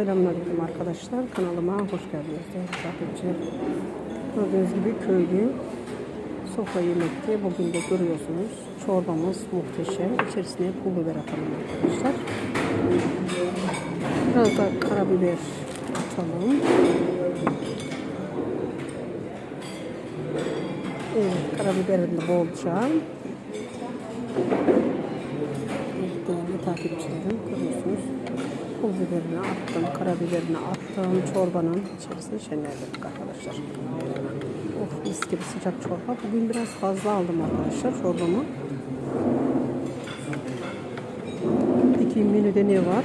Selamünaleyküm arkadaşlar. Kanalıma hoş geldiniz. takipçiler. Gördüğünüz gibi köylü sofra yemekte. Bugün de görüyorsunuz. Çorbamız muhteşem. İçerisine pul biber atalım arkadaşlar. Biraz da karabiber atalım. Evet, karabiberini bolca. Evet, değerli takipçilerim görüyorsunuz. Pul biberini attım, karabiberini attım. Çorbanın içerisine şenlendirdik arkadaşlar. Of mis gibi sıcak çorba. Bugün biraz fazla aldım arkadaşlar çorbamı. İki menüde ne var?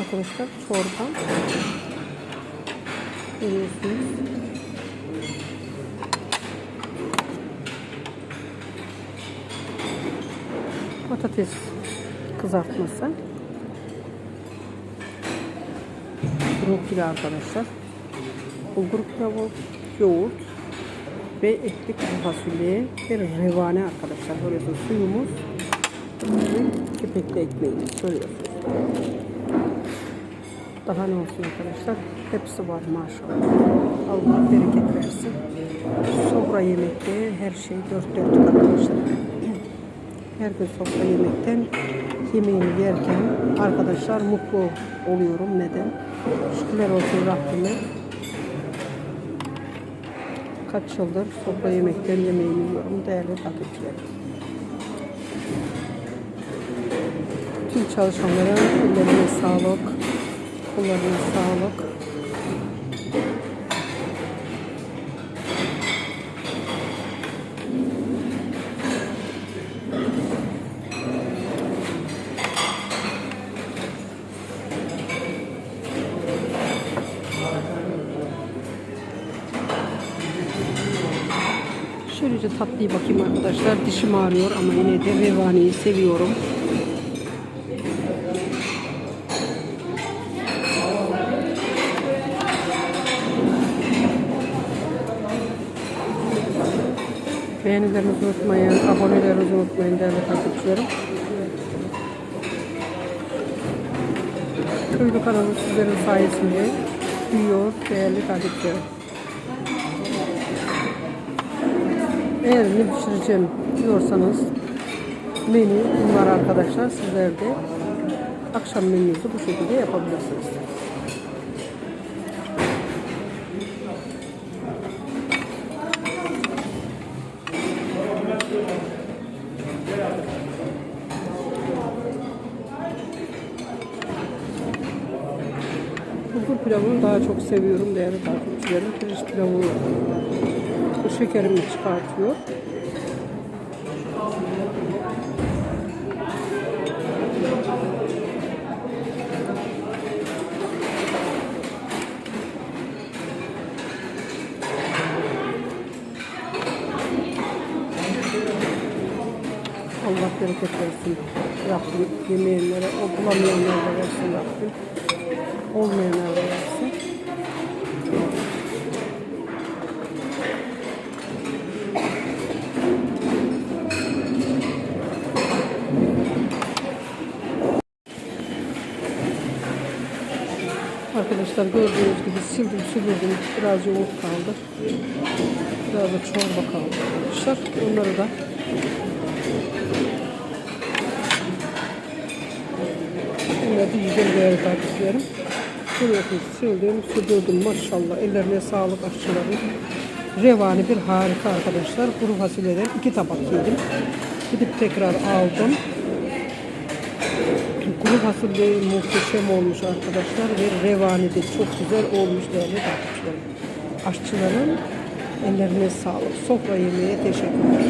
arkadaşlar çorba. Görüyorsunuz. Patates kızartması. Brokoli arkadaşlar. Bulgur pilavı, yoğurt ve etli kuru fasulye ve revane arkadaşlar. Görüyorsunuz suyumuz ve kepekli ekmeğimiz görüyorsunuz. Daha ne olsun arkadaşlar? Hepsi var maşallah. Allah bereket versin. Sofra yemekte her şey dört dörtlük arkadaşlar. Her gün sofra yemekten yemeğini yerken arkadaşlar mutlu oluyorum. Neden? Şükürler olsun Rabbime. Kaç yıldır sofra yemekten yemeğini yiyorum değerli takipçilerim. Tüm çalışanlara ellerine sağlık, kullarına sağlık. Şöylece tatlıyı bakayım arkadaşlar. Dişim ağrıyor ama yine de revaniyi seviyorum. Beğenilerinizi unutmayın, abonelerinizi unutmayın değerli takipçilerim. Köylü kanalı sizlerin sayesinde büyüyor değerli takipçilerim. Eğer ne pişireceğim diyorsanız menü bunlar arkadaşlar. Sizler de akşam menünüzü bu şekilde yapabilirsiniz. Bulgur pilavını daha çok seviyorum değerli takipçilerim. Pirinç pilavı şekerimi çıkartıyor. Allah bereket versin. Rabbim yemeyenlere, o bulamayanlara versin Rabbim. Olmayanlara versin. Arkadaşlar gördüğünüz gibi sildim süpürdüm. Biraz yoğurt kaldı. Biraz da çorba kaldı arkadaşlar. Onları da Bunları da güzel değerli takipçilerim. Görüyorsunuz sildim süpürdüm maşallah. Ellerine sağlık aşçıların. Revani bir harika arkadaşlar. Kuru fasulyeden iki tabak yedim. Gidip tekrar aldım. Kuru fasulye muhteşem olmuş arkadaşlar ve revani de çok güzel olmuş değerli takipçilerim. Aşçıların ellerine sağlık. Sofra yemeğe teşekkürler.